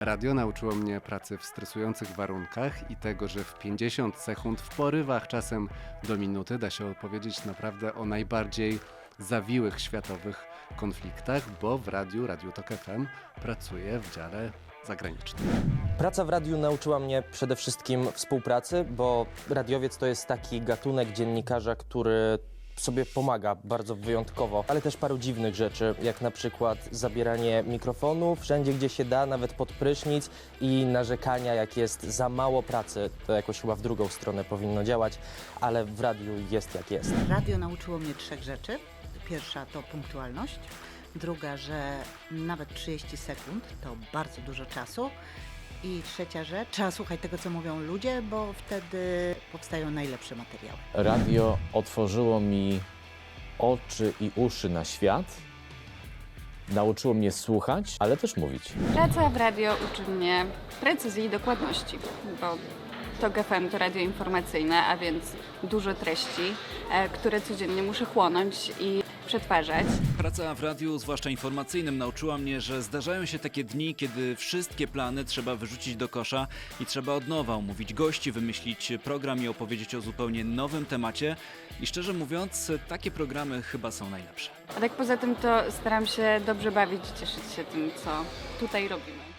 Radio nauczyło mnie pracy w stresujących warunkach i tego, że w 50 sekund, w porywach czasem do minuty, da się opowiedzieć naprawdę o najbardziej zawiłych światowych konfliktach, bo w radiu, Radiu Tok FM, pracuję w dziale zagranicznym. Praca w radiu nauczyła mnie przede wszystkim współpracy, bo radiowiec to jest taki gatunek dziennikarza, który sobie pomaga bardzo wyjątkowo, ale też paru dziwnych rzeczy, jak na przykład zabieranie mikrofonu wszędzie, gdzie się da, nawet pod prysznic i narzekania, jak jest za mało pracy. To jakoś chyba w drugą stronę powinno działać, ale w radiu jest jak jest. Radio nauczyło mnie trzech rzeczy. Pierwsza to punktualność. Druga, że nawet 30 sekund to bardzo dużo czasu. I trzecia rzecz, trzeba słuchać tego, co mówią ludzie, bo wtedy powstają najlepsze materiały. Radio otworzyło mi oczy i uszy na świat. Nauczyło mnie słuchać, ale też mówić. Praca w radio uczy mnie precyzji i dokładności, bo to GFM to radio informacyjne, a więc dużo treści, e, które codziennie muszę chłonąć i przetwarzać. Praca w radiu, zwłaszcza informacyjnym, nauczyła mnie, że zdarzają się takie dni, kiedy wszystkie plany trzeba wyrzucić do kosza i trzeba od nowa umówić gości, wymyślić program i opowiedzieć o zupełnie nowym temacie. I szczerze mówiąc, takie programy chyba są najlepsze. A tak poza tym to staram się dobrze bawić i cieszyć się tym, co tutaj robimy.